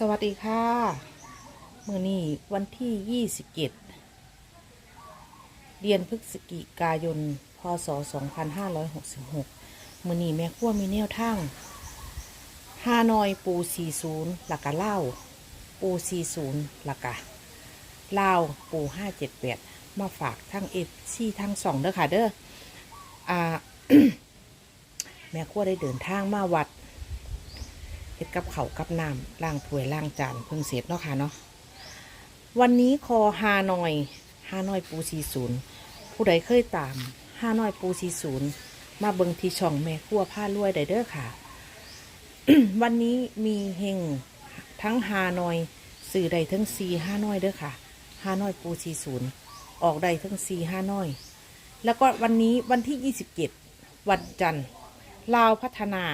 สวัสดีค่ะมื่อนี้วันที่ 27 เดือนพฤศจิกายน พศ 2566มื่อนี้แม่ขั้วมีแนวทางฮานอยปู 40 หลักกะเล่า ปู 40 หลักกะลาปู 578 มาฝากทั้งเอฟซีทั้งสองเด้อค่ะเด้ออ่า แม่ขั้วได้เดินทางมาวัด เฮ็ดกับเขากับน้ำล้างถ้วยล้างจานเพิ่งเสร็จเนาะค่ะเนาะวันนี้คอฮานอยฮานอยปูซีศูนย์ผู้ใดเคยตามฮานอยปูซีศูนย์มาเบิงที่ช่องแม่ครัวผ้ารวยได้เด้อค่ะ วันนี้มีเฮงทั้งฮานอยสื่อใดทั้งซีฮานอยเด้อค่ะฮานอยปูซีศูนย์ออกใดทั้งซีฮานอย แล้วก็วันนี้วันที่27วันจันทร์ลาวพัฒนา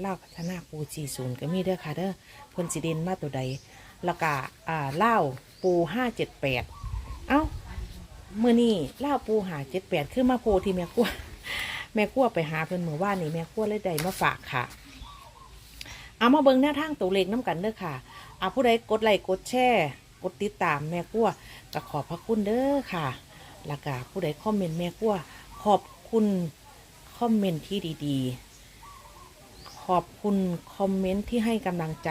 เล่าวพัฒนาปูจีศูนย์ก็มีเด้อค่ะเด้อเพิ่นสิเด่นมาตัวใดแล้วก็อ่าเล่าปูห้าเจ็ดแปดเอ้ามื่อนี่เล่าปูหาเจ็ดแปดขึ้นมาโพที่แม่กลัวแม่กลัวไปหาเพิ่นมือว่านนี่แม่กลัวเลยได้มาฝากค่ะ เอามาเบิ่งแนวทางตัวเลขน้ำกันเด้อค่ะเอาผู้ใดกดไลค์กดแชร์กดติดตามแม่กลัวก็ขอบพระคุณเด้อค่ะแล้วก็ผู้ใดคอมเมนต์แม่กลัวขอบคุณคอมเมนต์ที่ดี ๆ ขอบคุณคอมเมนต์ที่ให้กำลังใจ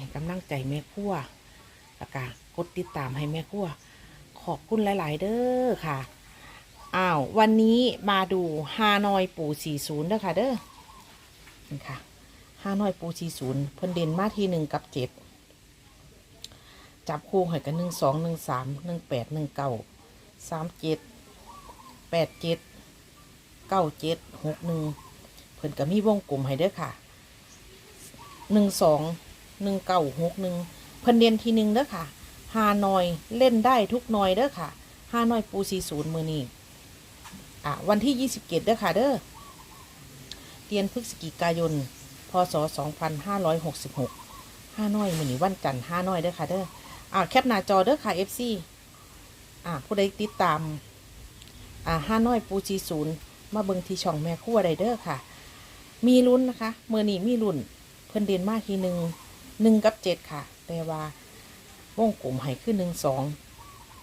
ให้กำลังใจแม่ครัวแล้วก็กดติดตามให้แม่ครัวขอบคุณหลาย ๆ เด้อค่ะอ้าววันนี้มาดูฮานอยปู่40เด้อค่ะเด้อนี่ค่ะฮานอยปู่40เพิ่นเด่นมาทีหนึ่งกับเจ็ดจับคู่ให้กันหนึ่งสองหนึ่งสามหนึ่งแปดหนึ่งเก้าสามเจ็ดแปดเจ็ดเก้าเจ็ดหกหนึ่ง เพิ่นก็มีวงกลมให้เด้อค่ะหนึ่งสองหนึ่งเก้าหกหนึ่งเพิ่นเรียนทีหนึ่งเด้อค่ะฮานอยเล่นได้ทุกนอยเด้อค่ะฮานอยปูซีศูนย์มือนี้อะวันที่ยี่สิบเกตเด้อค่ะเด้อเดือนพฤศจิกายน พศสองพันห้าร้อยหกสิบหกห้าน้อยมือนี้วันจันทร์ห้าน้อยเด้อค่ะเด้ออะแคปหน้าจอเด้อค่ะ FC อะผู้ใดติดตามอ่าห้าน้อยปูซีศูนย์มาเบิ่งที่ช่องแม่ครัวได้เด้อค่ะ มีลุ้นนะคะเมื่อนี้มีลุ้นเพิ่นเดนมากทีหนึ่งหนึ่งกับเจ็ดค่ะ แต่ว่าวงกลุ่มให้ขึ้นหนึ่งสอง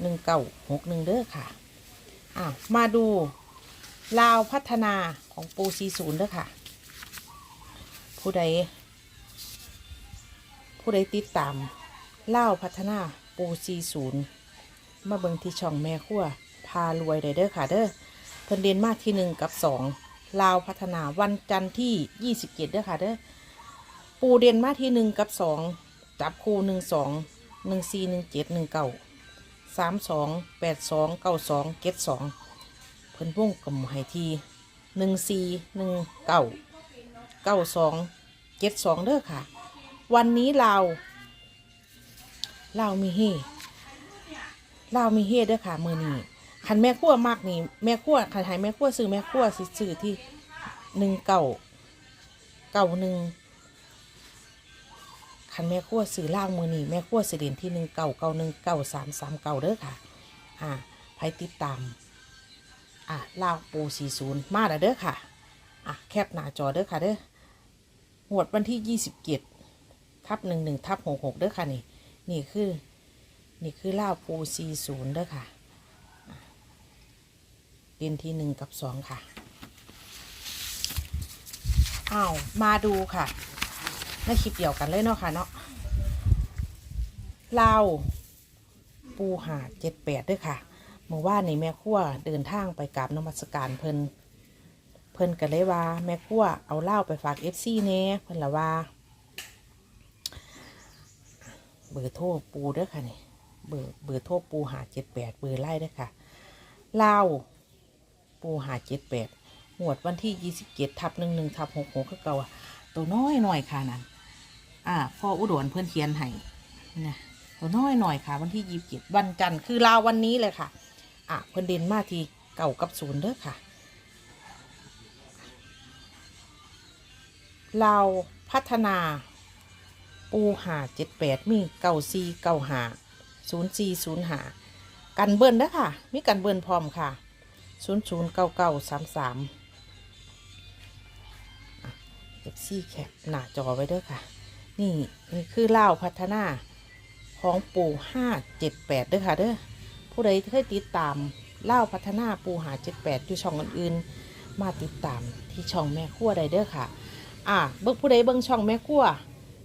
หนึ่งเก้าหกหนึ่งเด้อค่ะอะมาดูลาวพัฒนาของปูซีศูนย์เด้อค่ะ ผู้ใด ผู้ใดติดตามลาวพัฒนาปูซีศูนย์มาเบิงที่ช่องแม่ครัวพารวยได้เด้อค่ะเด้อเพิ่นเรียนมากที่หนึ่งกับสอง ลาวพัฒนาวันจันทร์ที่ยี่สิบเดเด้อค่ะเด้อปูเรียนมาที่หนึ่งกับสองจับคู่หนึ่งสองหนึ่งสี่หนึ่งเจ็ดหนึ่งเก้าสามสองแปดสองเก้าสองเจ็ดสองเพิ่นวงกลมให้ทีหนึ่งสี่หนึ่งเก้าเก้าสองเจ็ดสองเด้อค่ะ วันนี้เราเรามีเฮเรามีเฮเด้อค่ะมือนี้ คันแม่ขั้วมากนี่แม่ขั้วคันหายแม่ขั้วซื้อแม่ขั้วสิซื้อที่หนึ่งเก่าเก่าหนึ่งคันแม่ขั้วซื้อล่างมือนี่แม่ขั้วสิเด่นที่หนึ่งเก่าเก่าหนึ่งเก่าสามสามเก่าเด้อค่ะ อ่าไปติดตาม อ่าล่าวปูสี่ศูนย์มาแล้วเด้อค่ะ อะแคปหน้าจอเด้อค่ะเด้อหวดวันที่ยี่สิบเจ็ดทับหนึ่งหนึ่งทับหกหกเด้อค่ะนี่ นี่คือ นี่คือล่าวปูสี่ศูนย์เด้อค่ะ เรียนที่หนึ่งกับสองค่ะอ้าวมาดูค่ะในคลิปเดียวกันเลยเนาะค่ะเนาะลาวปูหาเจ็ดแปดด้วยค่ะเมื่อว่านนี่แม่ขั้วเดินทางไปกราบนมัสการเพิ่นเพิ่นก็เลยว่า แม่ขั้วเอาเหล้าไปฝากเอฟซีเน่เพิ่นละว่า เบอร์โทรปูด้อค่ะนี่เบอร์เบอร์โทรปูหาเจ็ดแปดเบอร์ไล่ด้อค่ะลา ปูหาเจ็ดแปดหวดวันที่ยี่สิบเจ็ดทับหนึ่งหนึ่งทับหกหกก็เก่าตัวน้อยหน่อยค่ะนั่นอ่าพ่ออุดรเพื่อนเขียนให้นะตัวน้อยหน่อยค่ะ วันที่ยี่สิบเจ็ดวันจันทร์คือลาววันนี้เลยค่ะ อะเพื่อนเด่นมาทีเก่ากับศูนย์เด้อค่ะลาวพัฒนา ปูหาเจ็ดแปดมีเก่าซีเก่าหาศูนย์ซีศูนย์หากันเบิ้ลเด้อค่ะ มีกันเบิ้ลพร้อมค่ะ ศูนย์ศูนย์เก้าเก้าสามสามเอฟซีแคปหน้าจอไว้เด้อค่ะ นี่นี่คือเล่าพัฒนาของปู่ห้าเจ็ดแปดเด้อค่ะเด้อผู้ใดเคยติดตามเล่าพัฒนาปู่หาเจ็ดแปดอยู่ช่องอื่นๆ มาติดตามที่ช่องแม่ครัวได้เด้อค่ะ อะเบิ่งผู้ใดเบิ่งช่องแม่ครัว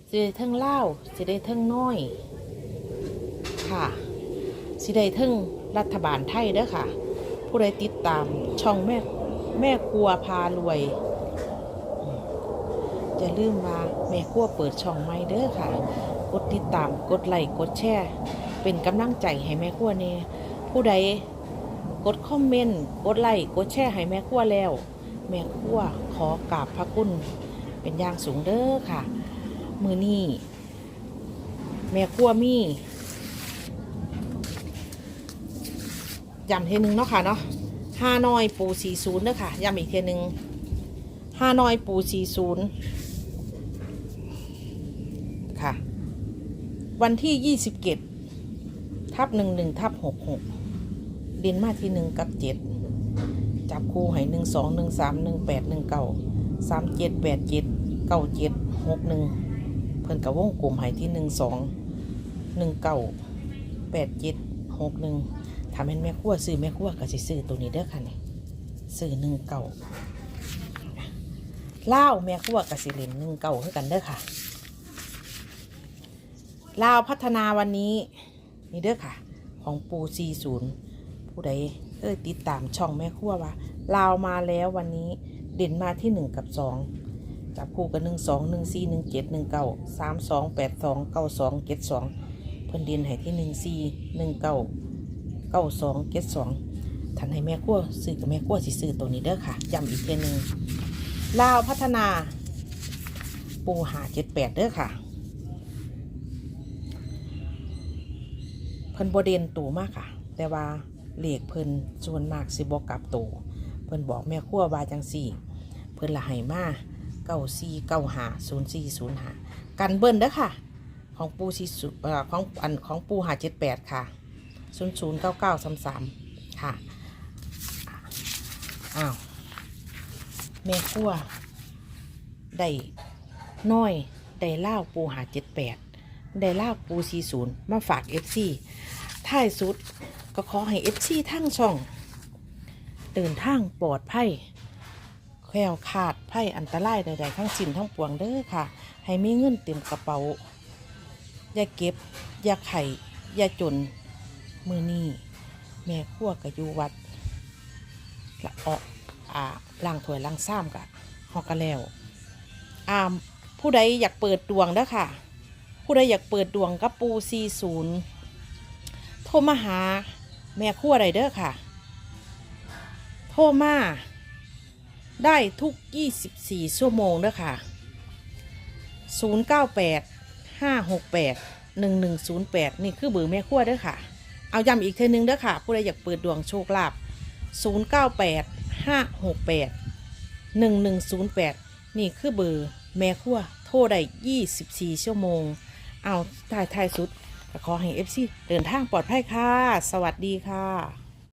สิได้ทั้งเล่าสิได้ทั้งน้อย ค่ะสิได้ทั้งรัฐบาลไทยเด้อค่ะ ผู้ใดติดตามช่องแม่แม่ครัวพารวยอย่าลืมว่าแม่ครัวเปิดช่องใหม่เด้อค่ะ กดติดตามกดไลค์กดแชร์เป็นกำลังใจให้แม่ครัวเนี่ยผู้ใดกดคอมเมนต์กดไลค์กดแชร์ให้แม่ครัวแล้ว แม่ครัวขอกราบพระคุณเป็นอย่างสูงเด้อค่ะ มือนี้แม่ครัวมี ย้ำเทนึงเนาะค่ะเนาะห้าน้อยปูสี่ศูนย์เนาะค่ะย้ำอีกเทนึงห้าน้อยปูสี่ศูนย์ค่ะ วันที่ยี่สิบเก็ดทับหนึ่งหนึ่งทับหกหกเด่นมาที่หนึ่งกับเจ็ดจับคู่ให้หนึ่งสองหนึ่งสามหนึ่งแปดหนึ่งเก้าสามเจ็ดแปดเจ็ดเก้าเจ็ดหกหนึ่งเพิ่นกับวงกลุ่มให้ที่หนึ่งสองหนึ่งเก้าแปดเจ็ดหกหนึ่ง ถ้าเป็นแม่ขั้วซื้อแม่ขั้วก็สิซื้อตัวนี้เด้อค่ะนี่ซื้อหนึ่งเก่าเหล้าแม่ขั้วกับสิเลนหนึ่งเก่าเท่ากันเด้อค่ะเหล้าพัฒนาวันนี้นี่เด้อค่ะ ของปูซีศูนย์ผู้ใดเอ้ยติดตามช่องแม่ขั้วว่าล้ามาแล้ววันนี้เด่นมาที่หนึ่งกับสองจับคู่กันหนึ่งสองหนึ่งสี่หนึ่งเจ็ดหนึ่งเก้าสามสองแปดสองเก้าสองเจ็ดสองเพื่นดินให้ที่หนึ่งสี่หนึ่งเก้า 1 4 1 9 9 2 7 2ท่านให้แม่ครัวซื้อกับแม่ครัวสิซื้อตัวนี้เด้อค่ะย้ำอีกเทีนึงลาวพัฒนา ปูหา78เด้อค่ะเพิ่นบเดนตูมากค่ะ แต่ว่าเหลขเพิ่นส่วนมากสิบ่กลับตูเพิ่นบอกแม่ครัวว่าจังสี่ เพิ่นละให้มาเก้าสี่เก้าหาศูนย์สี่ศูนย์หากันเบิ้ลเด้อค่ะ ของปูสี่เอ่อของอันของปูหาเจ็ดแปดค่ะ ศูนย์ศูนย์เก้าเก้าสามสามค่ะ อ้าวแม่ครัวได้น้อย ได้เล่าปูหาเจ็ดแปดได้ลาปูซีศูนย์มาฝากเอฟซีท้ายสุดก็ขอให้เอฟซีทั้งช่อง เดินทางปลอดภัยแคล้วขาดภัยอันตรายใดๆทั้งสิ้นทั้งปวงเด้อค่ะ ให้มีเงินเต็มกระเป๋า อย่าเก็บ อย่าไข่ อย่าจน มือนี้แม่ขั้วกับอยู่วัดละออกอ่าล้างถวยล้างซ้ำกะฮอกกันแล้วอ่าผู้ใดอยากเปิดดวงเด้อค่ะ ผู้ใดอยากเปิดดวงกับปูซีศูนย์โทรมาหาแม่ครัวไรเด้อค่ะ โทรมาได้ทุก 24 ชั่วโมงเด้อค่ะ 098 568 1108 นี่คือเบอร์แม่ครัวเด้อค่ะ เอาย้ำอีกเทนึงเด้อค่ะ ผู้ใดอยากเปิดดวงโชคลาภ098 568 1108 นี่คือเบอร์แม่คั่วโทรได้24 ชั่วโมง เอาทายท้ายสุดขอให้เอฟซีเดินทางปลอดภัยค่ะ สวัสดีค่ะ